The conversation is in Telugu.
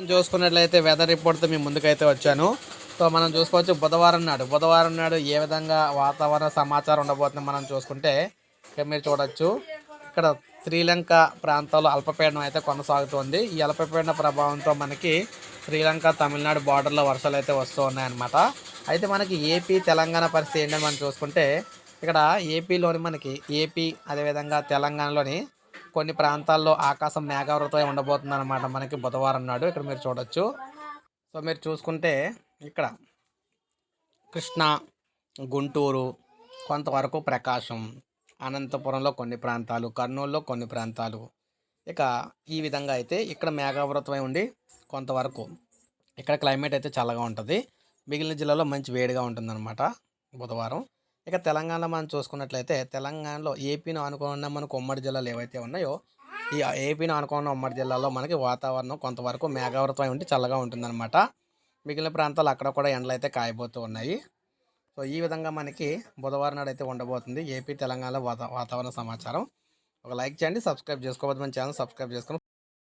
మనం చూసుకున్నట్లయితే వెదర్ రిపోర్ట్తో మీ ముందుకైతే వచ్చాను. సో మనం చూసుకోవచ్చు బుధవారం నాడు. బుధవారం నాడు ఏ విధంగా వాతావరణ సమాచారం ఉండబోతుందో మనం చూసుకుంటే ఇక్కడ మీరు చూడొచ్చు. ఇక్కడ శ్రీలంక ప్రాంతాల్లో అల్పపీడనం అయితే కొనసాగుతోంది. ఈ అల్పపీడన ప్రభావంతో మనకి శ్రీలంక తమిళనాడు బార్డర్లో వర్షాలు అయితే వస్తూ ఉన్నాయన్నమాట. అయితే మనకి ఏపీ తెలంగాణ పరిస్థితి ఏంటని మనం చూసుకుంటే ఇక్కడ ఏపీలోని మనకి ఏపీ అదేవిధంగా తెలంగాణలోని కొన్ని ప్రాంతాల్లో ఆకాశం మేఘావృతమై ఉండబోతుంది అనమాట మనకి బుధవారం నాడు. ఇక్కడ మీరు చూడొచ్చు. సో మీరు చూసుకుంటే ఇక్కడ కృష్ణ గుంటూరు కొంతవరకు ప్రకాశం అనంతపురంలో కొన్ని ప్రాంతాలు కర్నూలులో కొన్ని ప్రాంతాలు. ఇక ఈ విధంగా అయితే ఇక్కడ మేఘావృతమై ఉండి కొంతవరకు ఇక్కడ క్లైమేట్ అయితే చల్లగా ఉంటుంది. మిగిలిన జిల్లాలో మంచి వేడిగా ఉంటుందన్నమాట బుధవారం. ఇక తెలంగాణలో మనం చూసుకున్నట్లయితే తెలంగాణలో ఏపీని ఆనుకున్న మనకు ఉమ్మడి జిల్లాలు ఏవైతే ఉన్నాయో ఈ ఏపీని ఆనుకున్న ఉమ్మడి జిల్లాలో మనకి వాతావరణం కొంతవరకు మేఘావృతమై ఉండి చల్లగా ఉంటుందన్నమాట. మిగిలిన ప్రాంతాలు అక్కడ కూడా ఎండలు అయితే కాయబోతూ ఉన్నాయి. సో ఈ విధంగా మనకి బుధవారం నాడు అయితే ఉండబోతుంది ఏపీ తెలంగాణలో వాతావరణ సమాచారం. ఒక లైక్ చేయండి సబ్స్క్రైబ్ చేసుకోవద్దు మన ఛానల్ సబ్స్క్రైబ్ చేసుకుని